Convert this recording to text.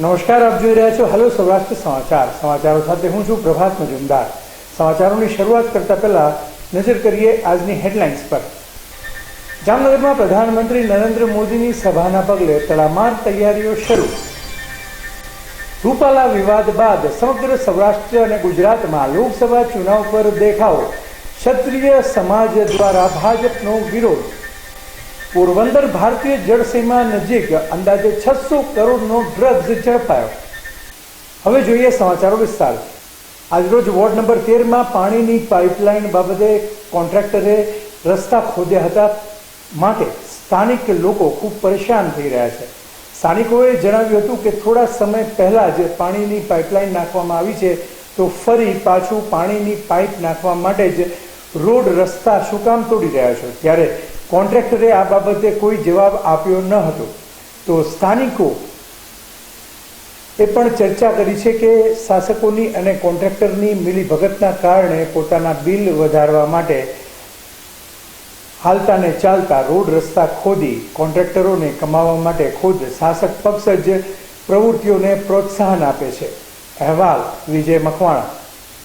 નમસ્કાર, આપ જોઈ રહ્યા છો હેલો સૌરાષ્ટ્ર સમાચાર. સમાચારો સાથે હું છું પ્રભાત મજુમદાર. સમાચારોની શરૂઆત કરતા પહેલા નજર કરીએ આજની હેડલાઇન્સ પર. જામનગરમાં પ્રધાનમંત્રી નરેન્દ્ર મોદીની સભાના પગલે તડામાર તૈયારીઓ શરૂ. રૂપાલા વિવાદ બાદ સમગ્ર સૌરાષ્ટ્ર અને ગુજરાતમાં લોકસભા ચુનાવ પર દેખાવો. ક્ષત્રિય સમાજ દ્વારા ભાજપનો વિરોધ. પોરબંદર ભારતીય જળસીમા નજીક અંદાજે છસો કરોડનો ડ્રગ્સ ઝડપાયો. હવે જોઈએ સમાચારો વિસ્તાર. આજરોજ વોર્ડ નંબર તેરમાં પાણીની પાઇપલાઇન બાબતે કોન્ટ્રાક્ટરે રસ્તા ખોદ્યા હતા માટે સ્થાનિક લોકો ખૂબ પરેશાન થઈ રહ્યા છે. સ્થાનિકોએ જણાવ્યું હતું કે થોડા સમય પહેલા જ પાણીની પાઇપલાઇન નાખવામાં આવી છે તો ફરી પાછું પાણીની પાઇપ નાખવા માટે જ રોડ રસ્તા શું કામ તોડી રહ્યા છો? ત્યારે કોન્ટ્રાક્ટરે આ બાબતે કોઈ જવાબ આપ્યો ન હતો. તો સ્થાનિકો એ પણ ચર્ચા કરી છે કે શાસકોની અને કોન્ટ્રાક્ટરની મિલીભગતના કારણે પોતાના બિલ વધારવા માટે હાલતાને ચાલતા રોડ રસ્તા ખોદી કોન્ટ્રાક્ટરોને કમાવા માટે ખુદ શાસક પક્ષ જ પ્રવૃત્તિઓને પ્રોત્સાહન આપે છે. અહેવાલ વિજય મકવાણા.